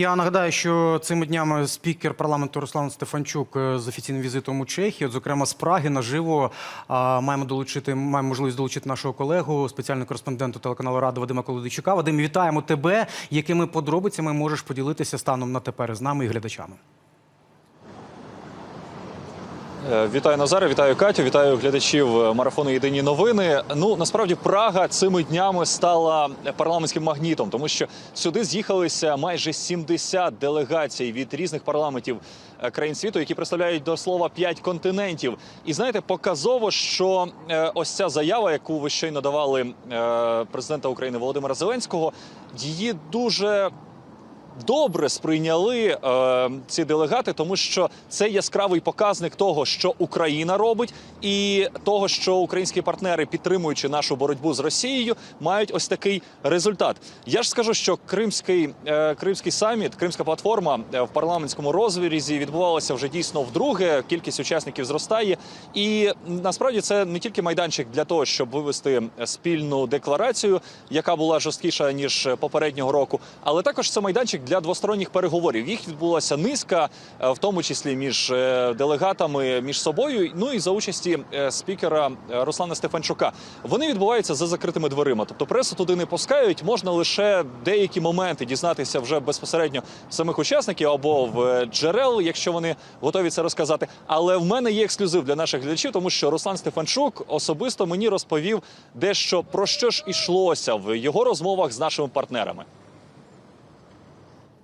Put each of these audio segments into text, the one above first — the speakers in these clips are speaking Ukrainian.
Я нагадаю, що цими днями спікер парламенту Руслан Стефанчук е, з офіційним візитом у Чехії, от, зокрема з Праги, наживо маємо долучити, маємо можливість долучити нашого колегу, спеціального кореспонденту телеканалу Рада Вадима Колодичука. Вадим, вітаємо тебе. Якими подробицями можеш поділитися станом на тепер з нами і глядачами? Е, Вітаю Назаре, вітаю Катю, вітаю глядачів е, марафону Єдині новини. Ну насправді Прага цими днями стала парламентським магнітом, тому що сюди з'їхалися майже 70 делегацій від різних парламентів е, країн світу, які представляють до слова 5 континентів. І знаєте, показово, що ось ця заява, яку ви щойно давали президента України Володимира Зеленського, її дуже добре сприйняли е, ці делегати, тому що це яскравий показник того, що Україна робить, і того, що українські партнери, підтримуючи нашу боротьбу з Росією, мають ось такий результат. Я ж скажу, що кримський е, кримський саміт, кримська платформа е, в парламентському розрізі відбувалася вже дійсно вдруге. Кількість учасників зростає, і насправді це не тільки майданчик для того, щоб вивести спільну декларацію, яка була жорсткіша ніж попереднього року, але також це майданчик для двосторонніх переговорів. Їх відбулася низка, е, в тому числі між е, делегатами між собою. Ну і за участі е, спікера Руслана Стефанчука. Вони відбуваються за закритими дверима. Тобто пресу туди не пускають. Можна лише деякі моменти дізнатися вже безпосередньо самих учасників або в джерел, якщо вони готові це розказати. Але в мене є ексклюзив для наших глядачів, тому що Руслан Стефанчук особисто мені розповів дещо про що ж ішлося в його розмовах з нашими партнерами.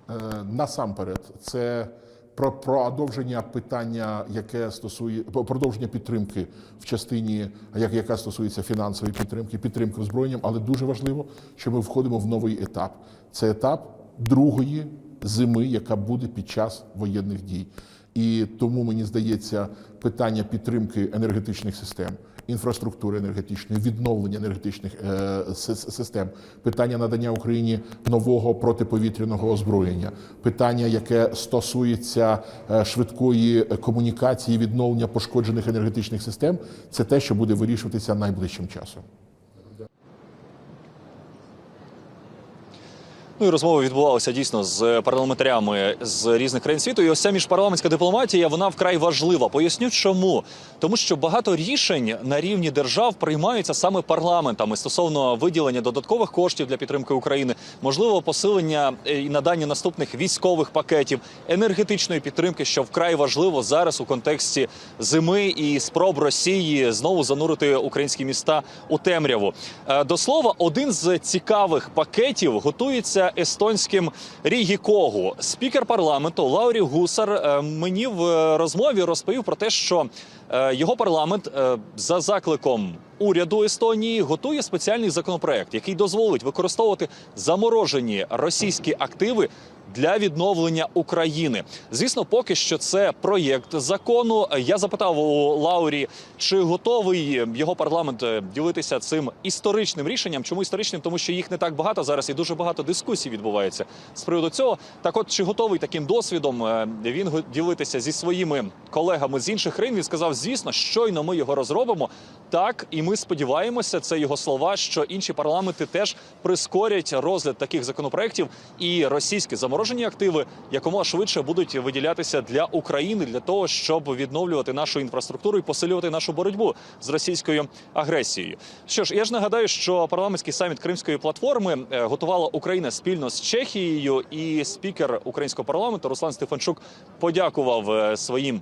Е, Насамперед, це про продовження питання, яке стосує продовження підтримки в частині, як- яка стосується фінансової підтримки, підтримки озброєнням, але дуже важливо, що ми входимо в новий етап. Це етап другої зими, яка буде під час воєнних дій. І тому мені здається, питання підтримки енергетичних систем, інфраструктури енергетичної, відновлення енергетичних е, систем, питання надання Україні нового протиповітряного озброєння, питання, яке стосується е, швидкої комунікації, відновлення пошкоджених енергетичних систем, це те, що буде вирішуватися найближчим часом. Ну і розмови відбувалися дійсно з парламентарями з різних країн світу. І ось ця міжпарламентська дипломатія вона вкрай важлива. Поясню, чому тому, що багато рішень на рівні держав приймаються саме парламентами стосовно виділення додаткових коштів для підтримки України, можливо, посилення е, і надання наступних військових пакетів, енергетичної підтримки, що вкрай важливо зараз у контексті зими і спроб Росії знову занурити українські міста у темряву. Е, До слова, один з цікавих пакетів готується естонським Рігікогу. Спікер парламенту Лаурі Гусар е, мені в е, розмові розповів про те, що е, його парламент за закликом уряду Естонії готує спеціальний законопроект, який дозволить використовувати заморожені російські активи. Для відновлення України, звісно, поки що це проєкт закону. Я запитав у Лаурі, чи готовий його парламент е, ділитися цим історичним рішенням. Чому історичним? Тому що їх не так багато зараз, і дуже багато дискусій відбувається з приводу цього. Так, от чи готовий таким досвідом е, він ділитися зі своїми колегами з інших країн? Він сказав, звісно, щойно ми його розробимо. Так, і ми сподіваємося, це його слова, що інші парламенти теж прискорять розгляд таких законопроєктів, і російські заморожені активи якомога швидше будуть виділятися для України для того, щоб відновлювати нашу інфраструктуру і посилювати нашу боротьбу з російською агресією. Що ж, я ж нагадаю, що парламентський саміт Кримської платформи е, готувала Україна спільно з Чехією, і спікер українського парламенту Руслан Стефанчук подякував е, своїм.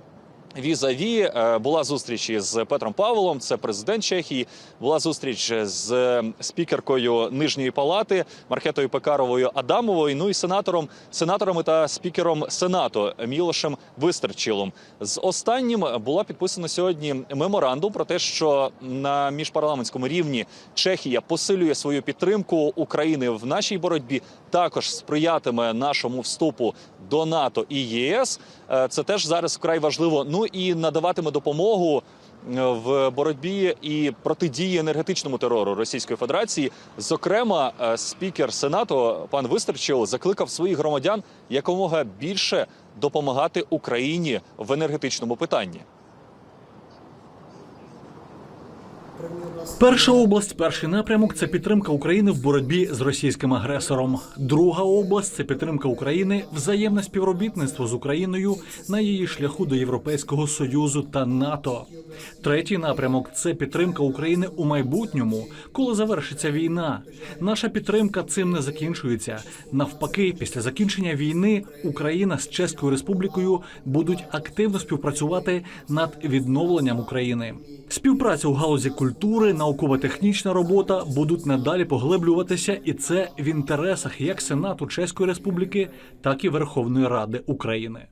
Візаві е, була зустріч із Петром Павлом, це президент Чехії. Була зустріч з е, спікеркою нижньої палати Маркетою Пекаровою Адамовою. Ну і сенатором, сенаторами та спікером сенату Мілошем Вистерчилом. З останнім була підписана сьогодні меморандум про те, що на міжпарламентському рівні Чехія посилює свою підтримку України в нашій боротьбі. Також сприятиме нашому вступу до НАТО і ЄС. Е, Це теж зараз вкрай важливо. Ну і надаватиме допомогу е, в боротьбі і протидії енергетичному терору Російської Федерації. Зокрема, е, спікер Сенату пан Вистерчил закликав своїх громадян якомога більше допомагати Україні в енергетичному питанні. Перша область, перший напрямок це підтримка України в боротьбі з російським агресором. Друга область це підтримка України, взаємне співробітництво з Україною на її шляху до Європейського союзу та НАТО. Третій напрямок це підтримка України у майбутньому, коли завершиться війна. Наша підтримка цим не закінчується. Навпаки, після закінчення війни Україна з Чеською Республікою будуть активно співпрацювати над відновленням України. Співпраця у галузі культури, науково-технічна робота будуть надалі поглиблюватися, і це в інтересах як Сенату Чеської Республіки, так і Верховної Ради України.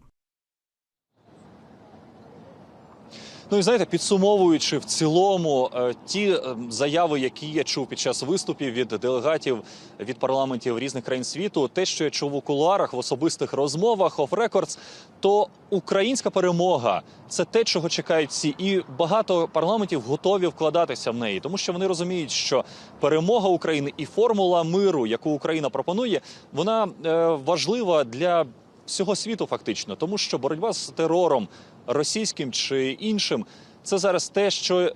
Ну і знаєте, підсумовуючи в цілому е, ті е, заяви, які я чув під час виступів від делегатів від парламентів різних країн світу, те, що я чув у кулуарах в особистих розмовах, оф рекордс, то українська перемога це те, чого чекають всі, і багато парламентів готові вкладатися в неї, тому що вони розуміють, що перемога України і формула миру, яку Україна пропонує, вона е, важлива для всього світу, фактично, тому що боротьба з терором російським чи іншим. Це зараз те, що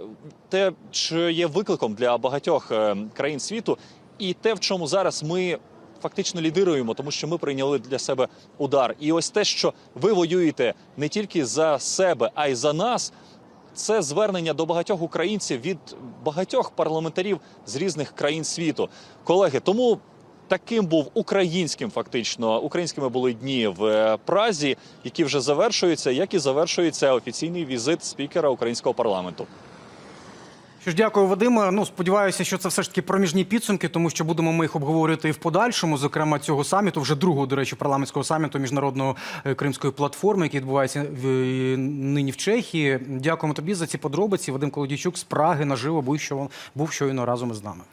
те, що є викликом для багатьох е, країн світу, і те, в чому зараз ми фактично лідируємо, тому що ми прийняли для себе удар. І ось те, що ви воюєте не тільки за себе, а й за нас. Це звернення до багатьох українців від багатьох парламентарів з різних країн світу. Колеги, тому таким був українським, фактично, українськими були дні в е, Празі, які вже завершуються, як і завершується офіційний візит спікера українського парламенту. Що ж, дякую, Вадиме. Ну сподіваюся, що це все ж таки проміжні підсумки, тому що будемо ми їх обговорювати і в подальшому, зокрема цього саміту, вже другого, до речі, парламентського саміту міжнародного е, кримської платформи, який відбувається в е, нині в Чехії. Дякуємо тобі за ці подробиці. Вадим Колодійчук з Праги наживо був що був щойно разом із нами.